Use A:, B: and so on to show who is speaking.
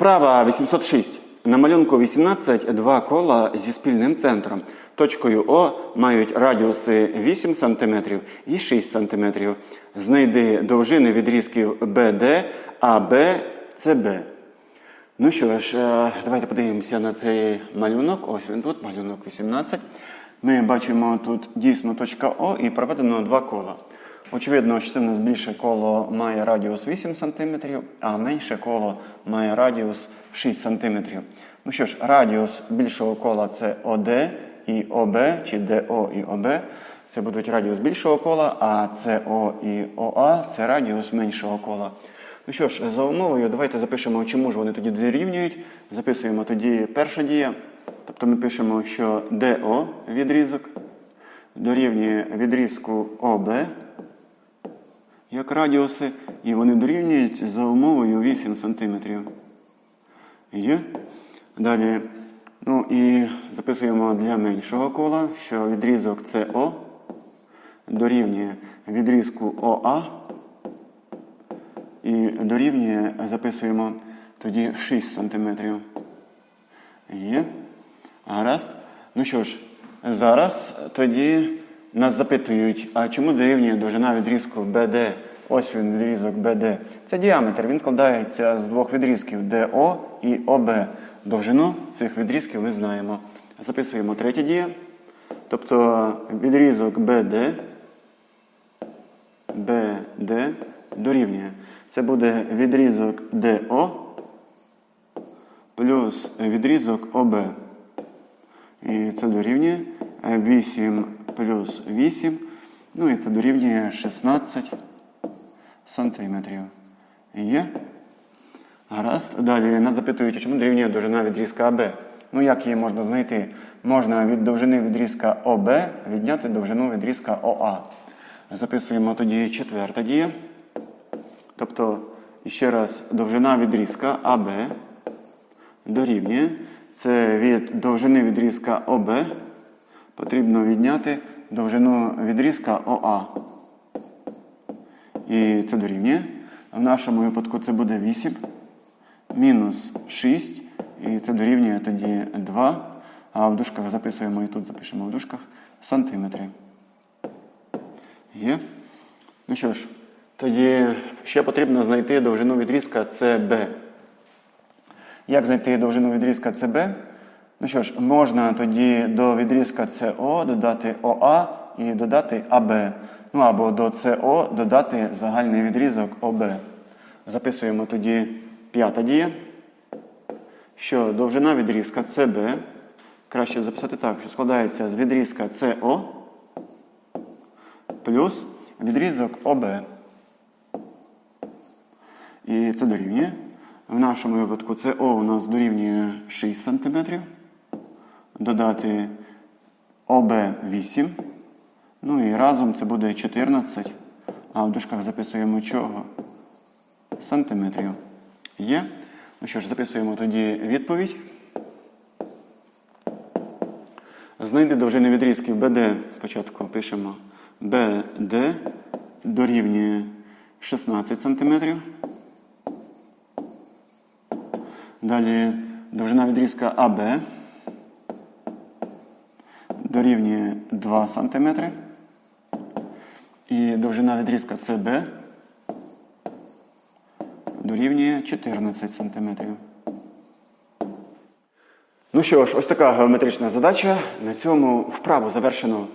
A: Вправа 806. На малюнку 18 два кола зі спільним центром. Точкою О мають радіуси 8 см і 6 см. Знайди довжини відрізків BD, AB, CB. Ну що ж, е, давайте подивимося на цей малюнок. Ось він тут, малюнок 18. Ми бачимо тут дійсно точка О і проведено два кола. Очевидно, що це в нас більше коло має радіус 8 см, а менше коло має радіус 6 см. Ну що ж, радіус більшого кола це ОД і ОБ, чи ДО і ОБ. Це будуть радіус більшого кола, а СО і ОА це радіус меншого кола. Ну що ж, за умовою, давайте запишемо, чому ж вони тоді дорівнюють. Записуємо тоді перша дія. Тобто ми пишемо, що ДО відрізок дорівнює відрізку ОБ як радіуси, і вони дорівнюють за умовою 8 см. Є. Далі, ну і записуємо для меншого кола, що відрізок СО дорівнює відрізку ОА. І дорівнює, записуємо тоді 6 см. Є. Гаразд. Ну що ж, зараз тоді нас запитують, а чому дорівнює довжина відрізку BD? Ось він відрізок BD. Це діаметр. Він складається з двох відрізків DO і OB. Довжину цих відрізків ми знаємо. Записуємо третє дія. Тобто відрізок BD, BD дорівнює. Це буде відрізок DO плюс відрізок ОБ. І це дорівнює 8 плюс 8. Ну і це дорівнює 16 сантиметрів. Є. Гаразд. Далі нас запитують, чому дорівнює довжина відрізка АБ. Ну, як її можна знайти? Можна від довжини відрізка ОБ відняти довжину відрізка ОА. Записуємо тоді четверта дія. Тобто, ще раз, довжина відрізка АБ дорівнює. Це від довжини відрізка ОБ потрібно відняти довжину відрізка ОА. І це дорівнює. В нашому випадку це буде 8 мінус 6. І це дорівнює тоді 2. А в дужках записуємо і тут запишемо в дужках сантиметри. Є. Ну що ж, тоді ще потрібно знайти довжину відрізка CB. Як знайти довжину відрізка CB? Ну що ж, можна тоді до відрізка CO додати ОА і додати АБ. Ну або до СО додати загальний відрізок ОБ. Записуємо тоді п'ята дія. Що довжина відрізка CB, краще записати так, що складається з відрізка CO плюс відрізок ОБ. І це дорівнює. В нашому випадку СО у нас дорівнює 6 см. Додати ОБ 8. Ну і разом це буде 14. А в дужках записуємо чого? Сантиметрів. Є. Ну що ж, записуємо тоді відповідь. Знайди довжини відрізків BD. Спочатку пишемо BD дорівнює 16 см. Далі довжина відрізка АБ дорівнює 2 см. І довжина відрізка CB дорівнює 14 см. Ну що ж, ось така геометрична задача. На цьому вправу завершено.